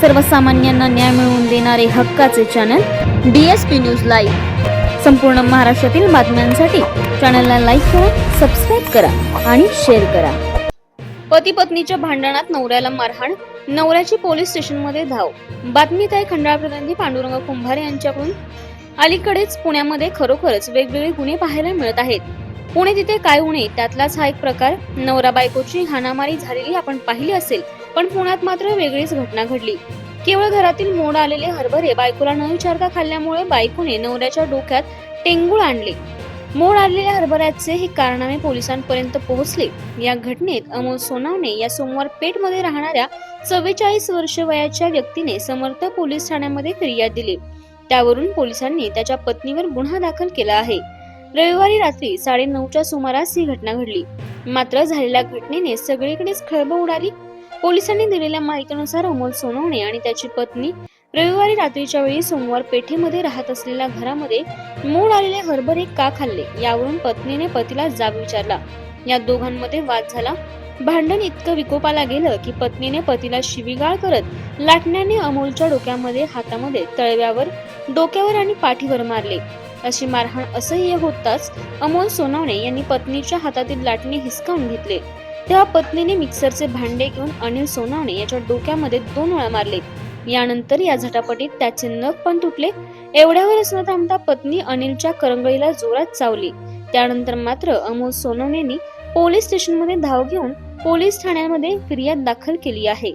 सर्वसामान्यांना न्याय मिळवून देणारे हक्काचे चॅनल डीएसपी न्यूज लाईव्ह संपूर्ण महाराष्ट्रातील बातम्यांसाठी चॅनलला लाईक करा सबस्क्राईब करा आणि शेअर करा. पती पत्नीच्या भांडणात नवऱ्याला मारहाण नवऱ्याची पोलीस स्टेशनमध्ये धाव. बातमीत आहे खंडाळा प्रतिनिधी पांडुरंग कुंभारे यांच्याकडून? अलीकडेच पुण्यामध्ये खरोखरच वेगवेगळे गुन्हे पाहायला मिळत आहेत. पुणे तिथे काय उणे त्यातलाच हा एक प्रकार. नवरा बायकोची हाणामारी झालेली आपण पाहिली असेल. पण पुण्यात मात्र वेगळीच घटना घडली. केवळ घरातील मोड आलेले हरभरे बायकोला न विचारता खाल्ल्यामुळे बायकोने नवऱ्याच्या डोक्यात टेंगूळ आणले. मोड आलेल्या हरभऱ्याचे हे कारणामे पोलिसांपर्यंत पोहोचले. या घटनेत अमोल सोनावणे या सोमवार पेठमध्ये राहणाऱ्या चव्वेचाळीस वर्ष वयाच्या व्यक्तीने समर्थ पोलीस ठाण्यामध्ये फिर्याद दिली. त्यावरून पोलिसांनी त्याच्या पत्नीवर गुन्हा दाखल केला आहे. रविवारी रात्री साडे नऊच्या सुमारास ही घटना घडली. मात्र झालेल्या घटनेने सगळीकडेच खळबळ उडाली पोलिसांनी दिलेल्या माहितीनुसार अमोल सोनवणे आणि त्याची पत्नी रविवारी रात्रीच्या वेळी सोमवार पेठेमध्ये राहत असलेल्या घरामध्ये मोड आलेले हरभरे का खाल्ले यावरून पत्नीने पतीला जाब विचारला. या दोघांमध्ये वाद झाला. भांडण इतकं विकोपाला गेलं की पत्नीने पतीला शिवीगाळ करत लाटण्याने अमोलच्या डोक्यामध्ये हातामध्ये तळव्यावर डोक्यावर आणि पाठीवर मारले. अशी मारहाण असह्य होताच अमोल सोनवणे यांनी पत्नीच्या हातातील लाटणे हिसकावून घेतले. तेव्हा पत्नीने मिक्सरचे भांडे घेऊन अनिल सोनावणे याच्या डोक्यामध्ये दोन वेळा मारले. यानंतर या झटापटीत त्याचे नख पण तुटले. एवढ्यावरच न थांबता पत्नी अनिलच्या करंगळीला जोरात चावली. त्यानंतर मात्र अमोल सोनवणेंनी पोलीस स्टेशनमध्ये धाव घेऊन पोलीस ठाण्यामध्ये फिर्याद दाखल केली आहे.